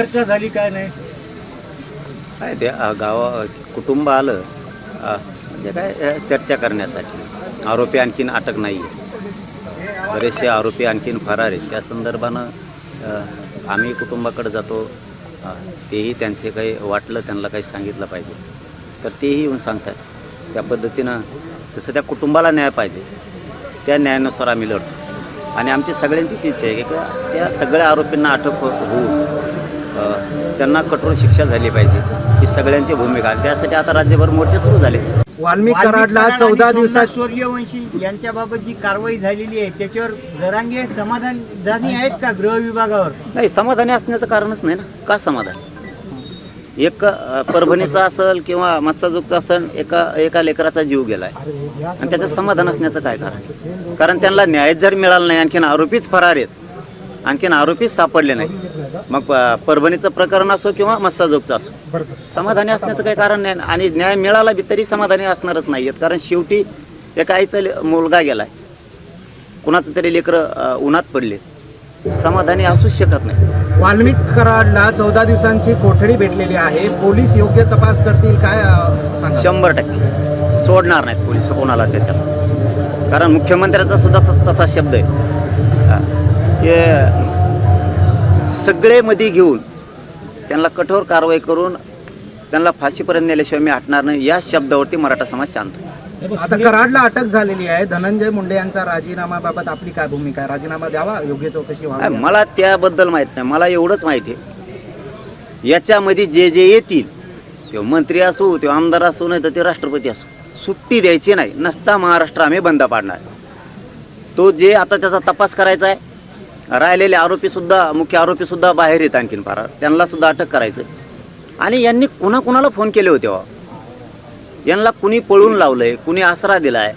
चर्चा झाली काय नाही? काय ते अ, गावा कुटुंब आलं अ, म्हणजे काय अ, चर्चा करण्यासाठी. आरोपी आणखीन अटक नाही आहे बरेचसे आरोपी आणखीन फरार आहेत. त्या संदर्भानं अ, आम्ही कुटुंबाकडे जातो अ, तेही त्यांचे काही वाटलं त्यांना काही सांगितलं पाहिजे. तर तेही येऊन सांगतात. त्या पद्धतीनं जसं त्या कुटुंबाला न्याय पाहिजे त्या न्यायानुसार आम्ही लढतो. आणि आमची सगळ्यांचीच इच्छा आहे की त्या- त्या सगळ्या आरोपींना अटक हो- होऊन त्यांना कठोर शिक्षा झाली पाहिजे ही सगळ्यांची भूमिका आहे. त्यासाठी आता राज्यभर मोर्चे सुरू झाले. वाल्मिक वाल्मिक कराडला कराड चौदा आणि दिवसात सोमनाथ सूर्यवंशी यांच्याबाबत जी कारवाई झालेली आहे त्याच्यावर जरांगे समाधानी आहेत का गृह विभागावर? नाही समाधानी असण्याचं कारणच नाही ना. का समाधान? एक अ, परभणीचा असेल किंवा मत्स्यजोगचा असेल एका एका लेकराचा जीव गेलाय. आणि त्याचं समाधान असण्याचं काय कारण? कारण त्यांना न्याय जर मिळाला नाही आणखीन आरोपीच फरार आहेत. आणखीन आरोपीच सापडले नाही मग परभणीचं प्रकरण असो किंवा मत्स्यजोगचं असो. समाधानी असण्याचं काही कारण नाही आणि न्याय मिळाला बी तरी समाधानी असणारच नाही आहेत कारण शेवटी एका आईचा मुलगा गेलाय. कुणाचं तरी लेकरं उन्हात पडले समाधानी असूच शकत नाही. वाल्मिक कराडला चौदा दिवसांची कोठडी भेटलेली आहे. पोलीस योग्य तपास करतील काय शंभर टक्के. सोडणार नाहीत पोलीस कोणाला त्याच्यात कारण मुख्यमंत्र्याचा सुद्धा तसा शब्द आहे. हा. सगळे मध्ये घेऊन त्यांना कठोर कारवाई करून त्यांना फाशीपर्यंत नेल्याशिवाय मी हटणार नाही. या शब्दावरती मराठा समाज शांत आता कराडला अटक झालेली आहे. धनंजय मुंडे यांचा राजीनामाबाबत आपली काय भूमिका आहे? राजीनामा द्यावा? योग्य चौकशी व्हावी? मला त्याबद्दल माहीत नाही. मला एवढंच माहिती आहे. याच्यामध्ये जे जे येतील ते मंत्री असो ते आमदार असो नाही तर ते राष्ट्रपती असो सुट्टी द्यायची नाही. नसता महाराष्ट्र आम्ही बंद पाडणार. तो जे आता त्याचा तपास करायचा आहे राहिलेले आरोपीसुद्धा मुख्य आरोपीसुद्धा बाहेर येत आणखीन फार त्यांनासुद्धा अटक करायचं. आणि यांनी कुणाकुणाला फोन केले होते वा यांना कुणी पळून लावलंय कुणी आसरा दिलाय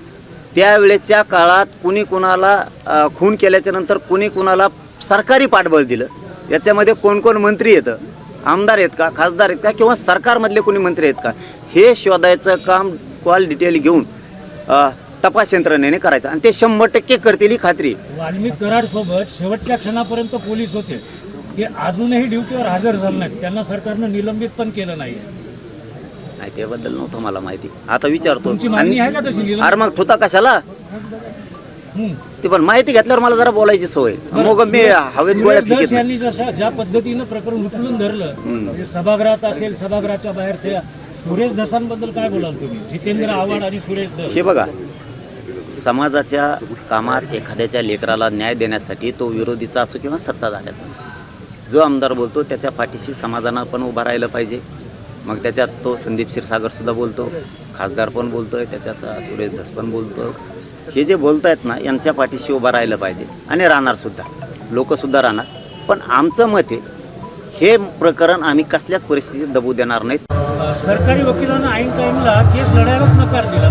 त्यावेळेच्या काळात कुणी कुणाला खून केल्याच्यानंतर कुणी कुणाला सरकारी पाठबळ दिलं? याच्यामध्ये कोण कोण मंत्री येतं आमदार आहेत का खासदार आहेत का किंवा सरकारमधले कोणी मंत्री आहेत का? हे शोधायचं काम कॉल डिटेल घेऊन तपास यंत्रणेने करायचं. आणि ते शंभर टक्के करतील ही खात्री. वाल्मिक कराड सोबत शेवटच्या क्षणापर्यंत पोलीस होते. ते अजूनही ड्युटीवर हजर झाले नाहीत. त्यांना सरकारनं निलंबित पण केलं नाही नाही त्याबद्दल नव्हतं मला माहिती. आता विचारतो. तुमची मागणी आहे का तशी निलंबित? अरे मग ठुता कशाला. ते पण माहिती घेतल्यावर मला जरा बोलायची सोय मग मी हवेत गोळ्या सुरेश फिकीत धस नाही. यांनी जशा ज्या पद्धतीनं प्रकरण उचलून धरलं म्हणजे सभागृहात असेल सभागृहाच्या बाहेर त्या सुरेश धसांबद्दल काय बोलाल तुम्ही? जितेंद्र आव्हाड आणि सुरेश धस हे बघा समाजाच्या कामात एखाद्याच्या लेकराला न्याय देण्यासाठी तो विरोधीचा असो किंवा सत्ताधाऱ्याचा असो जो आमदार बोलतो त्याच्या पाठीशी समाजानं पण उभा राहिलं पाहिजे. मग त्याच्यात तो संदीप क्षीरसागरसुद्धा बोलतो खासदार पण बोलतो आहे त्याच्यात सुरेश धस पण बोलतो हे जे बोलत आहेत ना यांच्या पाठीशी उभं राहिलं पाहिजे. आणि राहणारसुद्धा लोकसुद्धा राहणार. पण आमचं मत आहे हे प्रकरण आम्ही कसल्याच परिस्थितीत दबू देणार नाहीत. सरकारी वकिलांना ऐन टाइमला केस लढायलाच नकार दिला.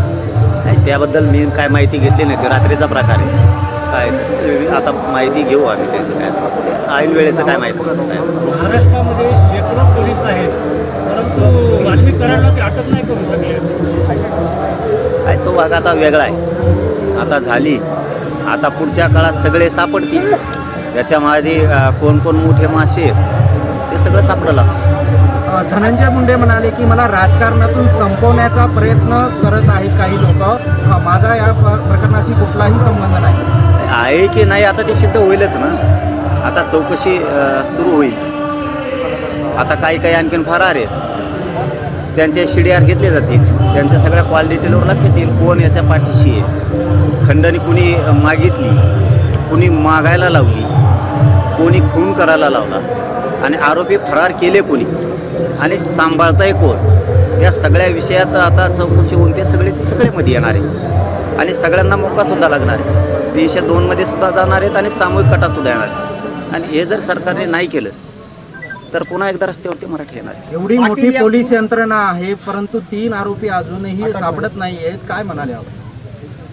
नाही त्याबद्दल मी काय माहिती घेतली नाही. ते रात्रीचा प्रकार आहे. काय ते आता माहिती घेऊ आम्ही त्याचं काय ऐन वेळेचं काय माहिती काय? महाराष्ट्रामध्ये शेकडो पोलीस आहेत परंतु कराडला ते अटक नाही करू शकले. काय तो भाग आता वेगळा आहे. आता झाली. आता पुढच्या काळात सगळे सापडतील. याच्यामध्ये कोण कोण मोठे मासे आहेत ते सगळं सापडलं धनंजय मुंडे म्हणाले की मला राजकारणातून संपवण्याचा प्रयत्न करत आहेत काही लोक. माझा या प्रकरणाशी कुठलाही संबंध नाही. आहे की नाही आता ते सिद्ध होईलच ना. आता चौकशी सुरू होईल. आता काही काही आणखीन फरार आहेत. त्यांचे शिडीआर घेतले जातील. त्यांच्या सगळ्या कॉल डिटेलवर लक्षात कोण याच्या पाठीशी आहे. खंडणी कुणी मागितली कुणी मागायला लावली कोणी खून करायला लावला. आणि आरोपी फरार केले कोणी? आणि सांभाळताय कोण? या सगळ्या विषयात आता चौकशी होऊन ते सगळेचे सगळे मध्ये येणार आहे आणि सगळ्यांना मोकासुद्धा लागणार आहे. तीनशे दोनमध्ये सुद्धा जाणार आहेत आणि सामूहिक कटासुद्धा येणार आहे आणि हे जर सरकारने नाही केलं तर पुन्हा एकदा रस्त्यावरती मराठी येणार आहे एवढी मोठी पोलीस यंत्रणा आहे परंतु तीन आरोपी अजूनही सापडत नाही आहेत काय म्हणाले आपण?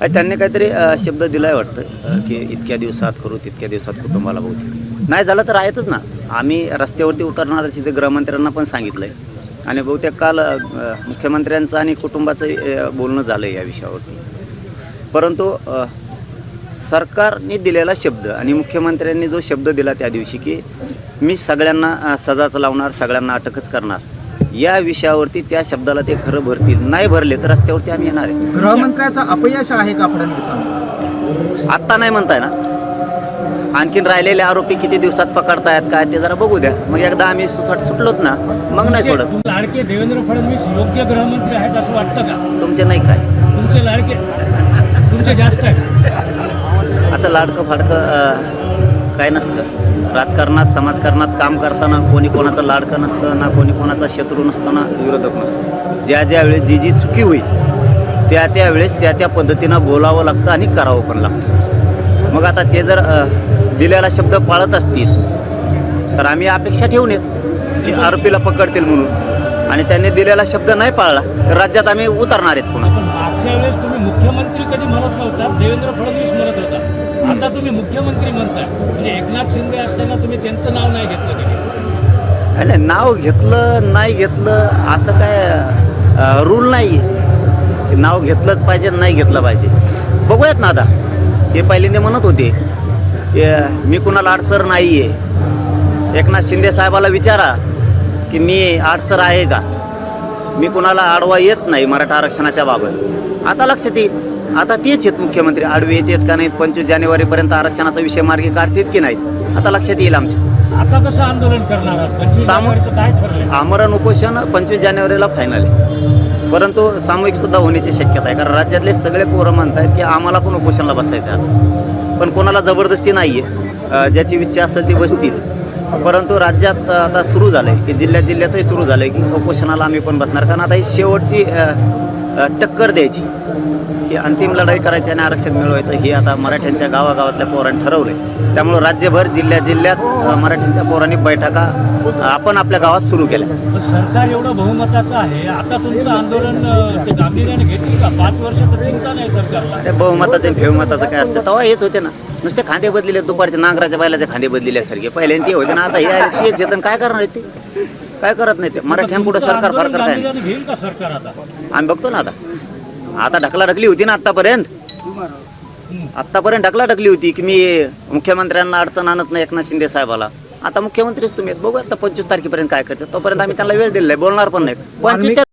त्यांनी काहीतरी शब्द दिलाय वाटतं की इतक्या दिवसात करू तितक्या दिवसात कुटुंबाला बहुतेक नाही झालं तर आहेतच ना. आम्ही रस्त्यावरती उतरणार तिथे गृहमंत्र्यांना पण सांगितलं आहे आणि बहुतेक काल मुख्यमंत्र्यांचं आणि कुटुंबाचं बोलणं झालं आहे या विषयावरती. परंतु सरकारने दिलेला शब्द आणि मुख्यमंत्र्यांनी जो शब्द दिला त्या दिवशी की मी सगळ्यांना सजाच लावणार सगळ्यांना अटकच करणार या विषयावरती त्या शब्दाला ते खरं भरतील. नाही भरले तर रस्त्यावरती आम्ही येणार आहे. गृहमंत्र्याचं अपयश आहे का फडणवीसांना आत्ता नाही म्हणताय ना? आणखीन राहिलेले आरोपी किती दिवसात पकडतायत काय ते जरा बघू द्या. मग एकदा आम्ही सुसाट सुटलोत ना मग नाही सोडत. लाडके देवेंद्र फडणवीस योग्य गृहमंत्री आहेत असं वाटतं का? तुमचे नाही काय. तुमचे लाडके. तुमचे जास्त आहेत. असं लाडकं फाडकं काय नसतं. राजकारणात समाजकारणात काम करताना कोणी कोणाचं लाडकं नसतं ना कोणी कोणाचा शत्रू नसतं ना विरोधक नसतं. ज्या ज्या वेळेस जी जी चुकी होईल त्या त्या वेळेस त्या त्या पद्धतीनं बोलावं लागतं आणि करावं पण लागतं. मग आता ते जर दिलेला शब्द पाळत असतील तर आम्ही अपेक्षा ठेवून येत की आरोपीला पकडतील म्हणून. आणि त्यांनी दिलेला शब्द नाही पाळला तर राज्यात आम्ही उतरणार आहेत पुन्हा. मागच्या वेळेस तुम्ही मुख्यमंत्री कधी म्हणत नव्हता देवेंद्र फडणवीस म्हणत होता. आता तुम्ही मुख्यमंत्री म्हणताय. म्हणजे एकनाथ शिंदे असताना तुम्ही त्यांचं नाव नाही घेतलं कधी? नाही नाव घेतलं नाही घेतलं असं काय रूल नाही आहे नाव घेतलंच पाहिजे नाही घेतलं पाहिजे. बघूयात ना आता. ते पहिल्यांदा म्हणत होते. मी कुणाला अडसर नाही आहे एकनाथ शिंदे साहेबाला विचारा की मी अडसर आहे का? मी कुणाला आडवा येत नाही मराठा आरक्षणाच्या बाबत. आता लक्षात येईल. आता तेच आहेत मुख्यमंत्री. आडवे येतात का नाहीत? पंचवीस जानेवारीपर्यंत आरक्षणाचा विषय मार्गी काढतात की नाहीत? आता लक्षात येईल आमच्या. आता कसं आंदोलन करणार आहात? काय आमरण उपोषण पंचवीस जानेवारीला फायनल आहे. परंतु सामूहिक सुद्धा होण्याची शक्यता आहे. कारण राज्यातले सगळे पोरं म्हणतायत की आम्हाला पण उपोषणाला बसायचं आहे आता. पण कोणाला जबरदस्ती नाही आहे ज्याची इच्छा असेल ती बसतील. परंतु राज्यात आता सुरू झालं आहे की जिल्ह्यात जिल्ह्यातही सुरू झालं आहे की उपोषणाला आम्ही पण बसणार. कारण आता ही शेवटची टक्कर द्यायची. ही अंतिम लढाई करायची आणि आरक्षण मिळवायचं हे आता मराठ्यांच्या गावागावातल्या पोरांनी ठरवलं त्यामुळं राज्यभर जिल्ह्यात जिल्ह्यात मराठ्यांच्या पोरांनी बैठका आपण आपल्या गावात सुरू केल्या. सरकार एवढं बहुमताचं आहे आता तुमचं आंदोलन ते गांभीर्याने घेतील का? पाच वर्ष तर चिंता नाही सरकारला. ते बहुमताचं फेवमताचं काय असतं? तेव्हा हेच होते ना. नुसते खांदे बदलेले दुपारचे नांगराच्या बैलाचे खांदे बदलेल्यासारखे पहिल्यांदा ते होते ना आता हे तेच येतं काय करणार आहेत ते? काय करत नाही ते? मराठ्यांपुढे सरकार फार करत आहे. का आम्ही बघतो ना आता. आता ढकला ढकली होती ना आतापर्यंत आतापर्यंत ढकला ढकली होती की मी मुख्यमंत्र्यांना अडचण आणत नाही एकनाथ शिंदे साहेबाला. आता मुख्यमंत्रीच तुम्ही आहेत. बघू आता पंचवीस तारखेपर्यंत काय करतात. तोपर्यंत आम्ही त्यांना वेळ दिलेला आहे. बोलणार पण नाहीत. पंचवीसच्या